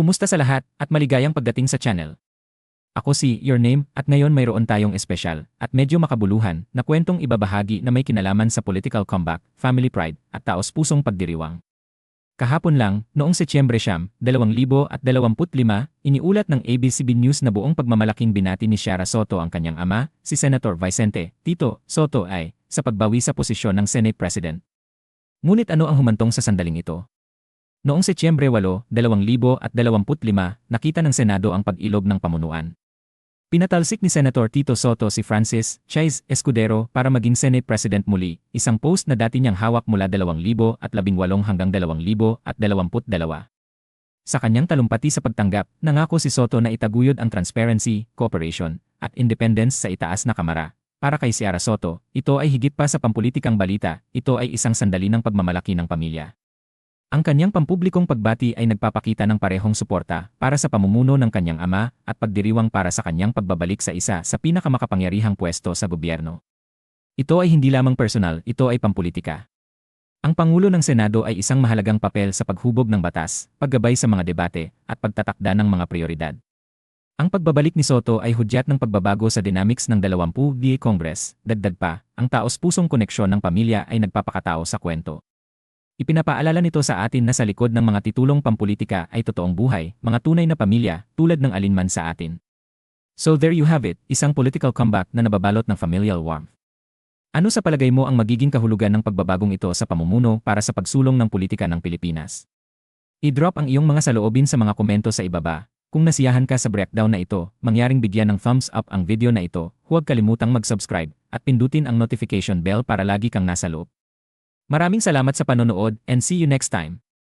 Kumusta sa lahat at maligayang pagdating sa channel. Ako si Your Name at ngayon mayroon tayong espesyal at medyo makabuluhan na kwentong ibabahagi na may kinalaman sa political comeback, family pride at taos pusong pagdiriwang. Kahapon lang, noong Setyembre siyam, 2025, iniulat ng ABCB News na buong pagmamalaking binati ni Shara Soto ang kanyang ama, si Senator Vicente Tito Soto ay, sa pagbawi sa posisyon ng Senate President. Ngunit ano ang humantong sa sandaling ito? Noong Setyembre 8, 2025, nakita ng Senado ang pag-ilog ng pamunuan. Pinatalsik ni Senator Tito Soto si Francis Chais Escudero para maging Senate President muli, isang post na dati niyang hawak mula 2018 hanggang 2022. Sa kanyang talumpati sa pagtanggap, nangako si Soto na itaguyod ang transparency, cooperation, at independence sa itaas na kamara. Para kay Ciara Soto, ito ay higit pa sa pampulitikang balita, ito ay isang sandali ng pagmamalaki ng pamilya. Ang kanyang pampublikong pagbati ay nagpapakita ng parehong suporta para sa pamumuno ng kanyang ama at pagdiriwang para sa kanyang pagbabalik sa isa sa pinakamakapangyarihang pwesto sa gobyerno. Ito ay hindi lamang personal, ito ay pampulitika. Ang Pangulo ng Senado ay isang mahalagang papel sa paghubog ng batas, paggabay sa mga debate, at pagtatakda ng mga prioridad. Ang pagbabalik ni Soto ay hudyat ng pagbabago sa dynamics ng 20 DA Congress, dagdag pa, ang taos-pusong koneksyon ng pamilya ay nagpapakatao sa kwento. Ipinapaalala nito sa atin na sa likod ng mga titulong pampolitika ay totoong buhay, mga tunay na pamilya, tulad ng alinman sa atin. So there you have it, isang political comeback na nababalot ng familial warmth. Ano sa palagay mo ang magiging kahulugan ng pagbabagong ito sa pamumuno para sa pagsulong ng politika ng Pilipinas? I-drop ang iyong mga saloobin sa mga komento sa ibaba. Kung nasiyahan ka sa breakdown na ito, mangyaring bigyan ng thumbs up ang video na ito, huwag kalimutang mag-subscribe at pindutin ang notification bell para lagi kang nasa loob. Maraming salamat sa panonood and see you next time.